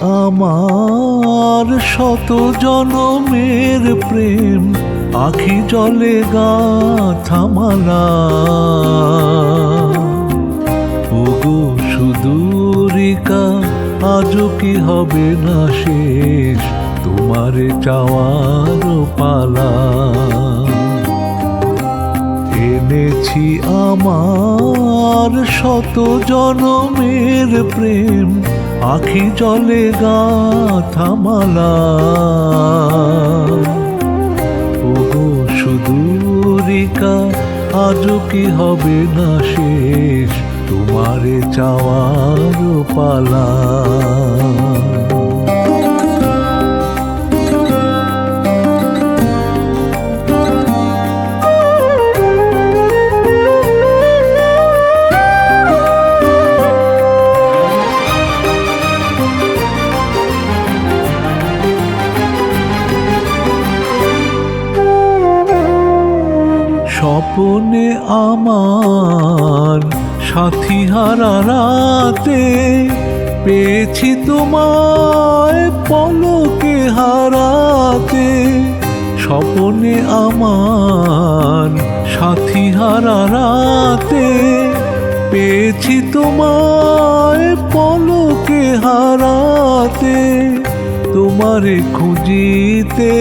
আমার শত জনমের প্রেম, আখি জলে গাথামালা ওগো সুদূরিকা, আজও কি হবে না শেষ? তোমারে চাওয়ার পালা। এনেছি আমার শত জনমের প্রেম আখি জলে গাথামালা ওগো সুদূরিকা আজও কি হবে না শেষ? তোমারে চাওয়ার পালা। স্বপনে আমার সাথী হারা রাতে পেয়েছি তোমায় পলকে হারাতে। স্বপনে আমার সাথী হারা রাতে পেয়েছি তোমায় পলকে হারাতে। তোমারে খুঁজিতে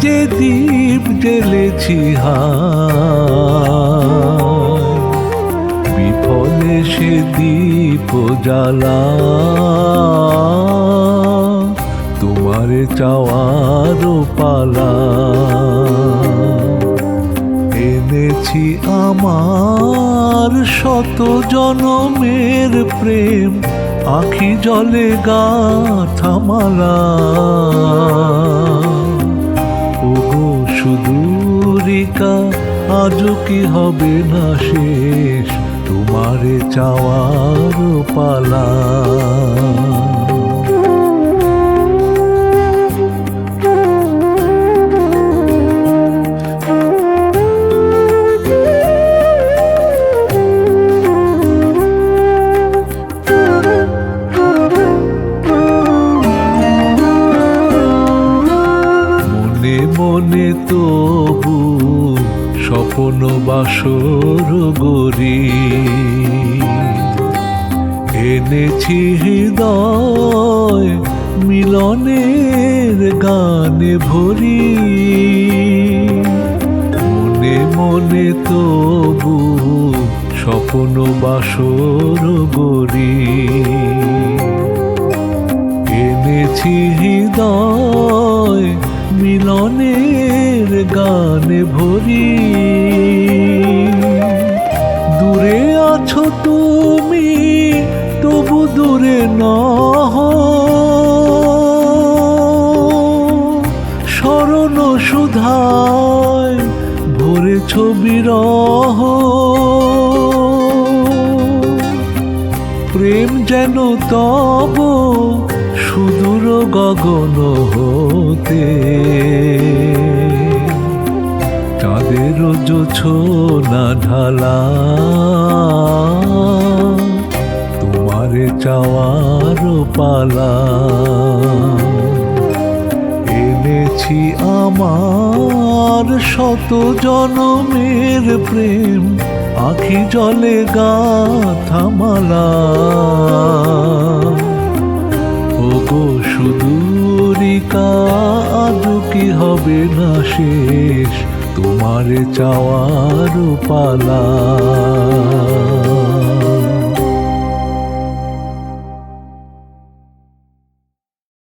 যে দ্বীপ জ্বেলেছি হায়। বিফলে সে দীপ জ্বালা। তোমারে চাওয়ার পালা। এনেছি আমার শত জনমের প্রেম। আখি জলে গা থামালা ওগো সুদূরিকা আজও কি হবে না শেষ? তোমারে চাওয়ার পালা। তবু স্বপ্ন বাসর গরি এনেছি হৃদয় মিলনের গানে ভরি। মনে মনে তবু স্বপ্ন বাসর গরি এনেছি হৃদয় মিলনের গানে ভরি। দূরে আছো তুমি, তবু দূরে নহ। স্মরণ সুধায় ভরে ছবি রহ প্রেম যেন তব সুদূর গগন হতে। চাঁদের না ঢালা? তোমারে চাওয়ার পালা। এনেছি আমার শত জনমের প্রেম, আখি জলে গাথামালা ওগো, সুদূরিকা আজও কি হবে না শেষ? তোমারে চাওয়ার পালা।